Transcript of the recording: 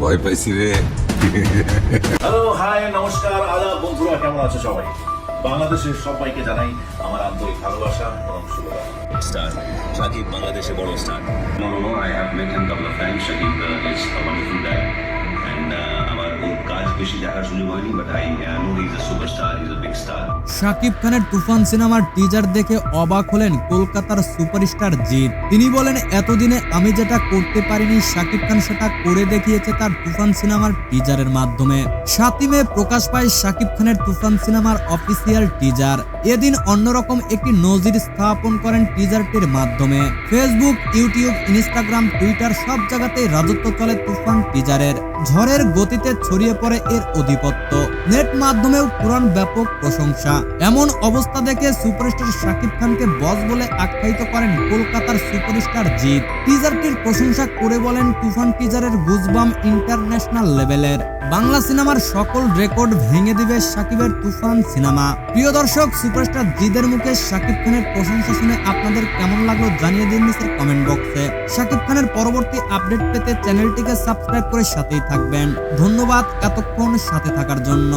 ভয় পাইছি রে হ্যালো হাই নমস্কার আদাব বন্ধুরা কেমন আছো সবাই বাংলাদেশের সবাইকে জানাই আমার আন্তরিক ভালোবাসা এবং স্টার সাকিব বাংলাদেশে বড় star No, no, no. I have met him couple of times. Shakib uh, is a wonderful guy. Uh, আমার ওর কাজ বেশি দেখার সুযোগ হয়নি but I know is a superstar, he's a big star. Shakib খানের তুফান সিনেমার টিজার দেখে অবাক হলেন কলকাতার সুপারস্টার জিৎ। তিনি বলেন, এতদিনে আমি যেটা করতে পারিনি, শাকিব খান সেটা করে দেখিয়েছে তার তুফান সিনেমার টিজারের মাধ্যমে। সাতই মে প্রকাশ পায় শাকিব খানের তুফান সিনেমার অফিসিয়াল টিজার এদিন অন্যরকম একটি নজির স্থাপন করেন টিজারটির মাধ্যমে। ফেসবুক ইউটিউব ইনস্টাগ্রাম টুইটার সব জায়গাতেই রাজত্ব চলে তুফান টিজারের ঝড়ের গতিতে ছড়িয়ে পড়ে এর আধিপত্য নেট মাধ্যমেও পুরান ব্যাপক প্রশংসা। এমন অবস্থা দেখে সুপারস্টার শাকিব খানকে বস বলে আখ্যায়িত করেন কলকাতার সুপারস্টার জিৎ। টিজারটির প্রশংসা করে বলেন তুফান টিজারের গুজবাম ইন্টারন্যাশনাল লেভেলের। বাংলা সিনেমার সকল রেকর্ড ভেঙে দিবে শাকিবের তুফান সিনেমা। প্রিয় দর্শক, সুপারস্টার জিদের মুখে শাকিব খানের প্রশংসা শুনে আপনাদের কেমন লাগল জানিয়ে দিন নিচের কমেন্ট বক্সে। শাকিব খানের পরবর্তী আপডেট পেতে চ্যানেলটিকে সাবস্ক্রাইব করে সাথেই থাকবেন। ধন্যবাদ এতক্ষণ সাথে থাকার জন্য।